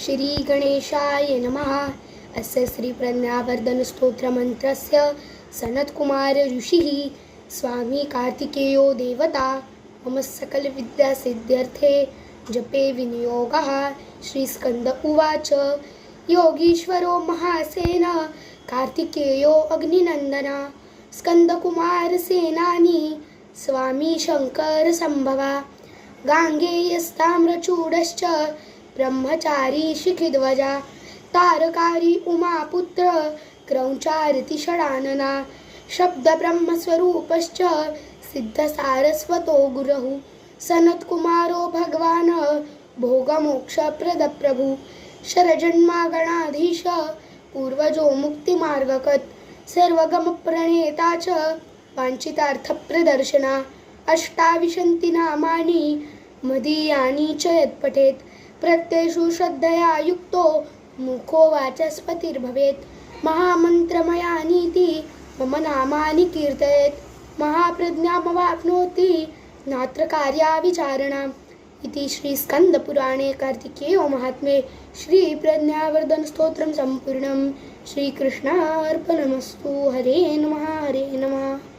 श्री गणेशाय नमः। अस्य श्रीप्रज्ञावर्धनस्तोत्रमन्त्रस्य सनत्कुमार ऋषिः स्वामी कार्तिकेयो देवता मम सकलविद्यासिद्ध्यर्थे जपे विनियोगः। श्रीस्कन्द उवाच योगीश्वरो महासेन कार्तिकेयो अग्निनन्दना स्कन्दकुमारसेनानी स्वामी शङ्करसम्भवा गाङ्गेयस्ताम्रचूडश्च ब्रह्मचारी शिखिध्वजा तारकारी उमापुत्र क्रौञ्चारति षडानना शब्दब्रह्मस्वरूपश्च सिद्धसारस्वतो गुरुः सनत्कुमारो भगवान् भोगमोक्षप्रदप्रभु शरजन्मागणाधीश पूर्वजो मुक्तिमार्गकत् सर्वगमप्रणेता च वाञ्छितार्थप्रदर्शना अष्टाविशन्ति नामानि मदीयानि च यत्पठेत्। प्रत्येषु श्रद्धया युक्तो मुखो वाचस्पतिर्भवेत्। महामन्त्रमयानीति मम नामानि कीर्तयेत्। महाप्रज्ञामवाप्नोति नात्र कार्याविचारणा इति श्रीस्कन्दपुराणे कार्तिकेयो महात्म्ये श्रीप्रज्ञावर्धनस्तोत्रं सम्पूर्णं श्रीकृष्णार्पणमस्तु। हरे नमः हरे नमः।